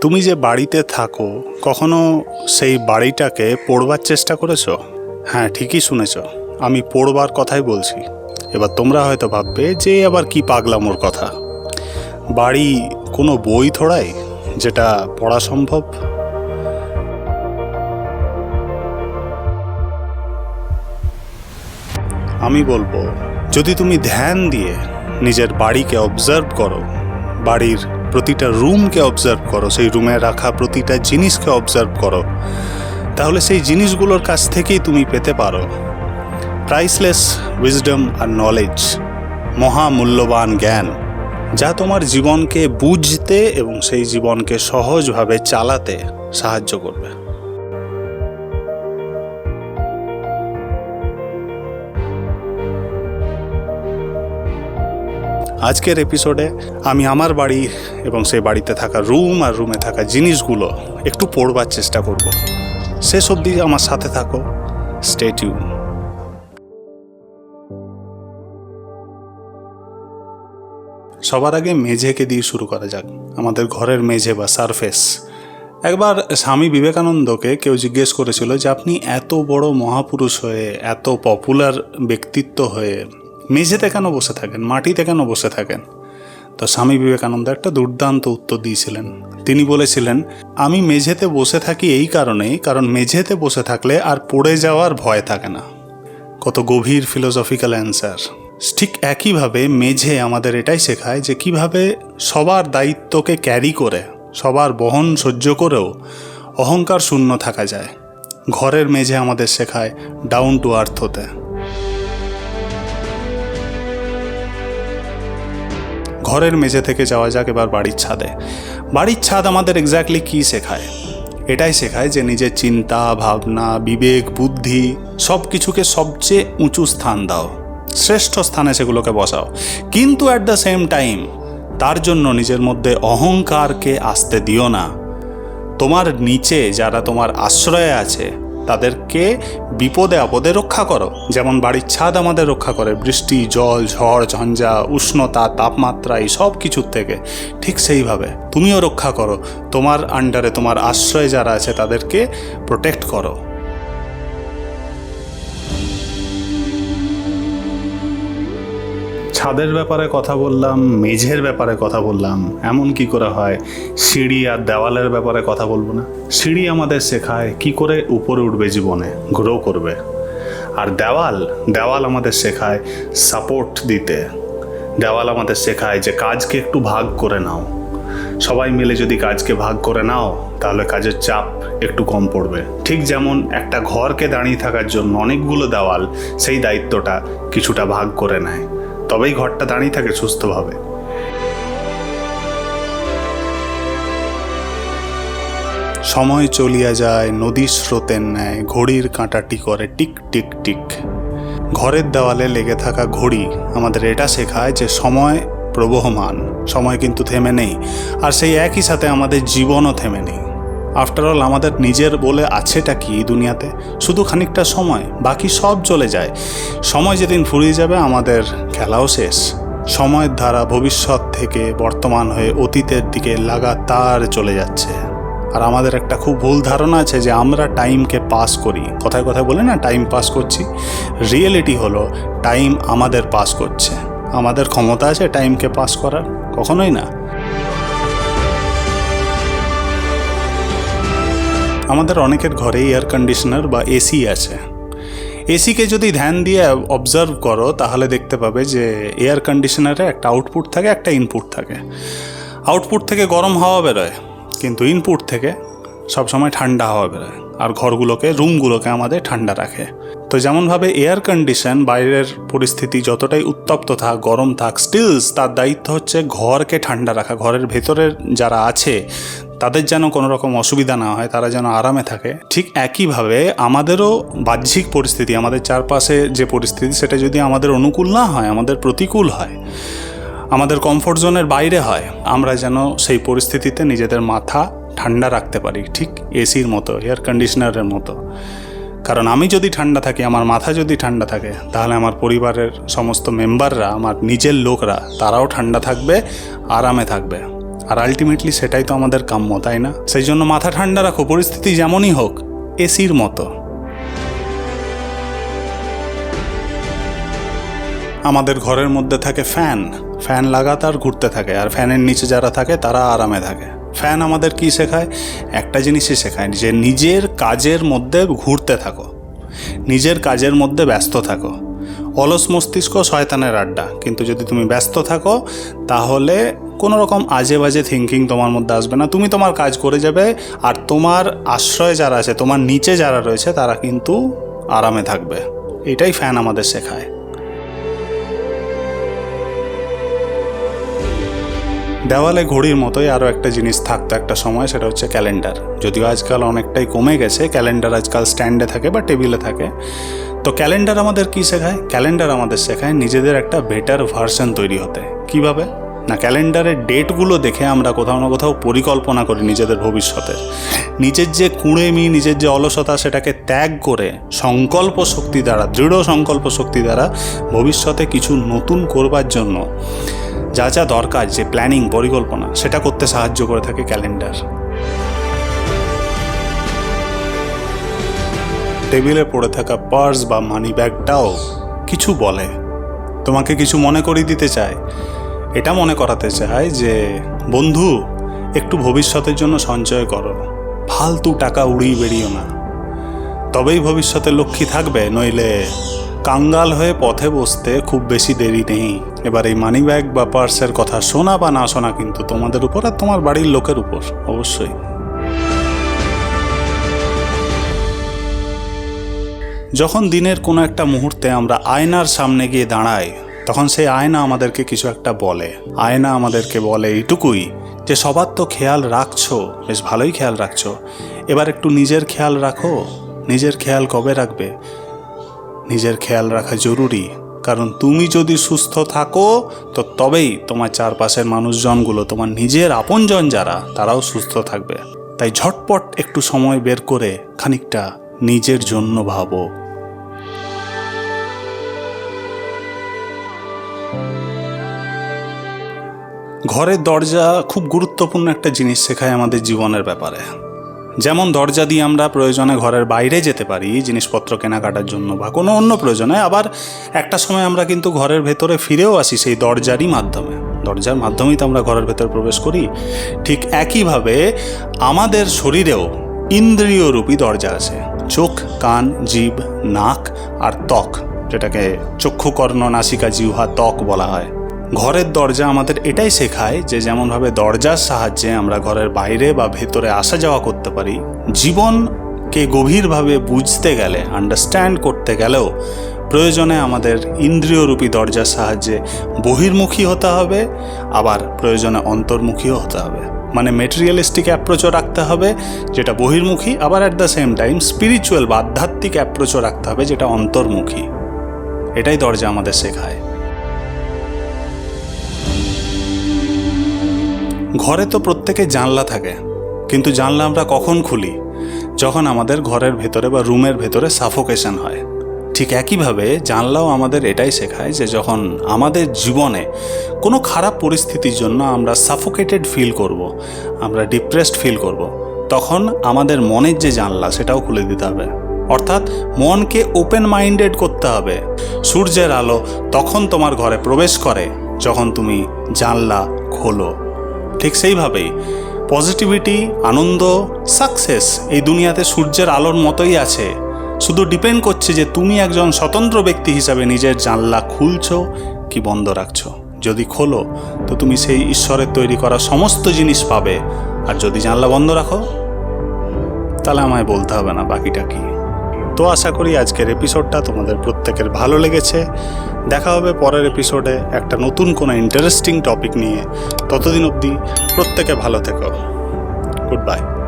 তুমি যে বাড়িতে থাকো, কখনো সেই বাড়িটাকে পড়বার চেষ্টা করেছ? হ্যাঁ ঠিকই শুনেছ। আমি পড়বার কথাই বলছি। এবার তোমরা হয়তো ভাববে যে আবার কি পাগলামোর কথা। বাড়ি কোনো বই থোড়াই, যেটা পড়া সম্ভব? আমি বলব, যদি তুমি ধ্যান দিয়ে নিজের বাড়িকে অবজার্ভ করো, বাড়ির প্রতিটা রুমকে অবজার্ভ করো, সেই রুমে রাখা প্রতিটা জিনিসকে অবজার্ভ করো। তাহলে সেই জিনিসগুলোর কাছ থেকেই তুমি পেতে পারো। প্রাইসলেস উইজডম আর নলেজ মহামূল্যবান জ্ঞান, যা তোমার জীবনকে বুঝতে এবং সেই জীবনকে সহজভাবে চালাতে সাহায্য করবে। আজকের এপিসোডে আমি আমার বাড়ি এবং সেই বাড়িতে থাকা রুম আর রুমে থাকা জিনিসগুলো একটু পড়বার চেষ্টা করব। শেষ অবধি আমার সাথে থাকো। স্টেটিউ সবার আগে মেঝেকে দিয়ে শুরু করা যাক। আমাদের ঘরের মেঝে বা সারফেস একবার স্বামী বিবেকানন্দকে কেউ জিজ্ঞেস করেছিল যে, আপনি এত বড় মহাপুরুষ হয়ে, এত পপুলার ব্যক্তিত্ব হয়ে মেঝেতে কেন বসে থাকেন? মাটিতে কেন বসে থাকেন? তো স্বামী বিবেকানন্দ একটা দুর্দান্ত উত্তর দিয়েছিলেন। তিনি বলেছিলেন, আমি মেঝেতে বসে থাকি এই কারণেই, কারণ মেঝেতে বসে থাকলে আর পড়ে যাওয়ার ভয় থাকে না। কত গভীর ফিলোসফিক্যাল অ্যান্সার ঠিক একইভাবে মেঝে আমাদের এটাই শেখায় যে কীভাবে সবার দায়িত্বকে ক্যারি করে, সবার বহন সহ্য করেও অহংকার শূন্য থাকা যায়। ঘরের মেঝে আমাদের শেখায় ডাউন টু আর্থ হতে। ঘরের মেঝে থেকে যাওয়া যাক, এবার বাড়ির ছাদে। বাড়ির ছাদ আমাদের এক্স্যাক্টলি কী শেখায়? এটাই শেখায় যে নিজের চিন্তা, ভাবনা, বিবেক, বুদ্ধি সব কিছুকে সবচেয়ে উঁচু স্থান দাও। শ্রেষ্ঠ স্থানে সেগুলোকে বসাও। কিন্তু অ্যাট দ্য সেম টাইম তার জন্য নিজের মধ্যে অহংকারকে আসতে দিও না। তোমার নিচে যারা তোমার আশ্রয়ে আছে তাদেরকে বিপদে আপদে রক্ষা করো। যেমন বাড়ির ছাদ আমাদের রক্ষা করে। বৃষ্টি, জল, ঝড়, ঝঞ্ঝা, উষ্ণতা, তাপমাত্রা, এই সব কিছুর থেকে। ঠিক সেইভাবে তুমিও রক্ষা করো। তোমার আন্ডারে তোমার আশ্রয় যারা আছে তাদেরকে প্রোটেক্ট করো। ছাদের ব্যাপারে কথা বললাম, মেঝের ব্যাপারে কথা বললাম, এমন কি করে হয়? সিঁড়ি আর দেওয়ালের ব্যাপারে কথা বলব না। সিঁড়ি আমাদের শেখায় কি করে উপরে উঠবে জীবনে গ্রো করবে। আর দেওয়াল দেওয়াল আমাদের শেখায় সাপোর্ট দিতে। দেওয়াল আমাদের শেখায় যে কাজকে একটু ভাগ করে নাও। সবাই মিলে যদি কাজকে ভাগ করে নাও, তাহলে কাজের চাপ একটু কম পড়বে। ঠিক যেমন একটা ঘরকে দাঁড়িয়ে থাকার জন্য অনেকগুলো দেওয়াল, সেই দায়িত্বটা কিছুটা ভাগ করে নেয়। তবেই ঘরটা দাঁড়িয়ে থাকে সুস্থভাবে। সময় চলিয়া যায়, নদীর স্রোতের ন্যায়, ঘড়ির কাঁটাটি করে টিক টিক টিক। ঘরের দেওয়ালে লেগে থাকা ঘড়ি আমাদের এটা শেখায় যে সময় প্রবহমান, সময় কিন্তু থেমে নেই, আর সেই একই সাথে আমাদের জীবনও থেমে নেই। আফটারঅল আমাদের নিজের বলে আছেটা কি দুনিয়াতে? শুধু খানিকটা সময়, বাকি সব চলে যায়। সময় যেদিন ফুরিয়ে যাবে, আমাদের খেলাও শেষ। সময়ের ধারা ভবিষ্যৎ থেকে বর্তমান হয়ে অতীতের দিকে লাগাতার চলে যাচ্ছে। আর আমাদের একটা খুব ভুল ধারণা আছে যে আমরা টাইমকে পাস করি। কথায় কথায় বলে না টাইম পাস করছি। রিয়েলিটি হলো টাইম আমাদের পাস করছে। আমাদের ক্ষমতা আছে টাইমকে পাস করার। কখনোই না। আমাদের অনেকের ঘরে এয়ার কন্ডিশনার বা এসি আছে। এসিকে যদি ধ্যান দিয়ে অবজার্ভ করো, তাহলে দেখতে পাবে যে এয়ার কন্ডিশনারে একটা আউটপুট থাকে, একটা ইনপুট থাকে। আউটপুট থেকে গরম হাওয়া বেরোয়, কিন্তু ইনপুট থেকে সবসময় ঠান্ডা হাওয়া বেরোয়। আর ঘরগুলোকে রুমগুলোকে আমাদের ঠান্ডা রাখে। তো যেমনভাবে এয়ার কন্ডিশন বাইরের পরিস্থিতি যতটাই উত্তপ্ত থাক, গরম থাক স্টিলস তার দায়িত্ব হচ্ছে ঘরকে ঠান্ডা রাখা, ঘরের ভেতরের যারা আছে, তাদের যেন কোনো রকম অসুবিধা না হয়, তারা যেন আরামে থাকে। ঠিক একইভাবে আমাদেরও বাহ্যিক পরিস্থিতি, আমাদের চারপাশে যে পরিস্থিতি, সেটা যদি আমাদের অনুকূল না হয়, আমাদের প্রতিকূল হয়, আমাদের কমফোর্ট জোনের বাইরে হয়, আমরা যেন সেই পরিস্থিতিতে নিজেদের মাথা ঠান্ডা রাখতে পারি, ঠিক এসির মতো এয়ার কন্ডিশনারের মতো। কারণ আমি যদি ঠান্ডা থাকি, আমার মাথা যদি ঠান্ডা থাকে, তাহলে আমার পরিবারের সমস্ত মেম্বাররা, আমার নিজের লোকরা, তারাও ঠান্ডা থাকবে, আরামে থাকবে। আর আলটিমেটলি সেটাই তো আমাদের কাম্য, তাই না? সেই জন্য মাথা ঠান্ডা রাখো, পরিস্থিতি যেমনই হোক, এসির মতো। আমাদের ঘরের মধ্যে থাকে ফ্যান। ফ্যান লাগাতার ঘুরতে থাকে, আর ফ্যানের নিচে যারা থাকে, তারা আরামে থাকে। ফ্যান আমাদের কি শেখায়? একটা জিনিসই শেখায়, যে নিজের কাজের মধ্যে ঘুরতে থাকো, নিজের কাজের মধ্যে ব্যস্ত থাকো। অলস মস্তিষ্ক শয়তানের আড্ডা, কিন্তু যদি তুমি ব্যস্ত থাকো, তাহলে কোনো রকম আজে বাজে থিঙ্কিং তোমার মধ্যে আসবে না। তুমি তোমার কাজ করে যাবে, আর তোমার আশ্রয় যারা আছে, তোমার নিচে যারা রয়েছে, তারা কিন্তু আরামে থাকবে। এটাই ফ্যান আমাদের শেখায়। দেওয়ালে ঘড়ির মতোই আরও একটা জিনিস থাকতো একটা সময়, সেটা হচ্ছে ক্যালেন্ডার। যদিও আজকাল অনেকটাই কমে গেছে, ক্যালেন্ডার আজকাল স্ট্যান্ডে থাকে বা টেবিলে থাকে। তো ক্যালেন্ডার আমাদের কী শেখায়? ক্যালেন্ডার আমাদের শেখায় নিজেদের একটা বেটার ভার্সন তৈরি হতে। কীভাবে? না, ক্যালেন্ডারের ডেটগুলো দেখে আমরা কোথাও না কোথাও পরিকল্পনা করি নিজেদের ভবিষ্যতের নিজের যে কুঁড়েমি, নিজের যে অলসতা সেটাকে ত্যাগ করে সংকল্প শক্তি দ্বারা, দৃঢ় সংকল্প শক্তি দ্বারা ভবিষ্যতে কিছু নতুন করবার জন্য যা যা দরকার, যে প্ল্যানিং, পরিকল্পনা, সেটা করতে সাহায্য করে থাকে ক্যালেন্ডার। টেবিলে পড়ে থাকা পার্স বা মানি ব্যাগটাও কিছু বলে। তোমাকে কিছু মনে করিয়ে দিতে চায়। এটা মনে করাতে চায় যে, বন্ধু, একটু ভবিষ্যতের জন্য সঞ্চয় করো। ফালতু টাকা উড়িয়ে বেরিও না। তবেই ভবিষ্যতে লক্ষ্মী থাকবে, নইলে কাঙ্গাল হয়ে পথে বসতে খুব বেশি দেরি নেই। এবার এই মানি ব্যাগ বা পার্সের কথা শোনা বা না শোনা কিন্তু তোমাদের উপর আর তোমার বাড়ির লোকের উপর, অবশ্যই। যখন দিনের কোনো একটা মুহূর্তে আমরা আয়নার সামনে গিয়ে দাঁড়াই তখন সেই আয়না আমাদেরকে কিছু একটা বলে। আয়না আমাদেরকে বলে, এইটুকুই, যে সবার তো খেয়াল রাখছো, বেশ ভালোই খেয়াল রাখছো। এবার একটু নিজের খেয়াল রাখো। নিজের খেয়াল কবে রাখবে? নিজের খেয়াল রাখা জরুরি। কারণ তুমি যদি সুস্থ থাকো, তো তবেই তোমার চারপাশের মানুষজনগুলো, তোমার নিজের আপনজন যারা, তারাও সুস্থ থাকবে। তাই ঝটপট একটু সময় বের করে খানিকটা নিজের জন্য ভাবো। ঘরের দরজা খুব গুরুত্বপূর্ণ একটা জিনিস শেখায় আমাদের জীবনের ব্যাপারে। যেমন দরজা দিয়ে আমরা প্রয়োজনে ঘরের বাইরে যেতে পারি, জিনিসপত্র কেনাকাটার জন্য বা কোনো অন্য প্রয়োজনে। আবার একটা সময় আমরা কিন্তু ঘরের ভেতরে ফিরেও আসি সেই দরজারই মাধ্যমে। দরজার মাধ্যমেই তো আমরা ঘরের ভেতরে প্রবেশ করি। ঠিক একইভাবে আমাদের শরীরেও ইন্দ্রিয়রূপী দরজা আছে। চোখ, কান জীব নাক আর ত্বক, যেটাকে চক্ষুকর্ণ নাসিকা জিহ্বা ত্বক বলা হয়। ঘরের দরজা আমাদের এটাই শেখায় যে যেমনভাবে দরজার সাহায্যে আমরা ঘরের বাইরে বা ভেতরে আসা যাওয়া করতে পারি, জীবনকে গভীরভাবে বুঝতে গেলে আন্ডারস্ট্যান্ড করতে গেলেও প্রয়োজনে আমাদের ইন্দ্রিয়রূপী দরজার সাহায্যে বহির্মুখী হতে হবে, আবার প্রয়োজনে অন্তর্মুখীও হতে হবে। মানে মেটেরিয়ালিস্টিক অ্যাপ্রোচও রাখতে হবে, যেটা বহির্মুখী, আবার at the same time spiritual বা আধ্যাত্মিক অ্যাপ্রোচও রাখতে হবে, যেটা অন্তর্মুখী। এটাই দরজা আমাদের শেখায়। ঘরে তো প্রত্যেকে জানলা থাকে, কিন্তু জানলা আমরা কখন খুলি? যখন আমাদের ঘরের ভেতরে বা রুমের ভেতরে সাফোকেশন হয়। ঠিক একইভাবে জানলাও আমাদের এটাই শেখায় যে যখন আমাদের জীবনে কোনো খারাপ পরিস্থিতির জন্য আমরা সাফোকেটেড ফিল করব, আমরা ডিপ্রেসড ফিল করব, তখন আমাদের মনের যে জানলা সেটাও খুলে দিতে হবে। অর্থাৎ মনকে ওপেন মাইন্ডেড করতে হবে। সূর্যের আলো তখন তোমার ঘরে প্রবেশ করে যখন তুমি জানলা খোলো। ঠিক সেইভাবেই। পজিটিভিটি আনন্দ সাকসেস এই দুনিয়াতে সূর্যের আলোর মতোই আছে। শুধু ডিপেন্ড করছে যে তুমি একজন স্বতন্ত্র ব্যক্তি হিসাবে নিজের জানলা খুলছ কি বন্ধ রাখছ। যদি খোলো, তো তুমি সেই ঈশ্বরের তৈরি করা সমস্ত জিনিস পাবে। আর যদি জানলা বন্ধ রাখো, তাহলে আমায় বলতে হবে না, বাকিটা কি? তো আশা করি আজকের এপিসোডটা তোমাদের প্রত্যেকের ভালো লেগেছে। দেখা হবে পরের এপিসোডে একটা নতুন কোনো ইন্টারেস্টিং টপিক নিয়ে। ততদিন অবধি প্রত্যেকে ভালো থেকো। Good bye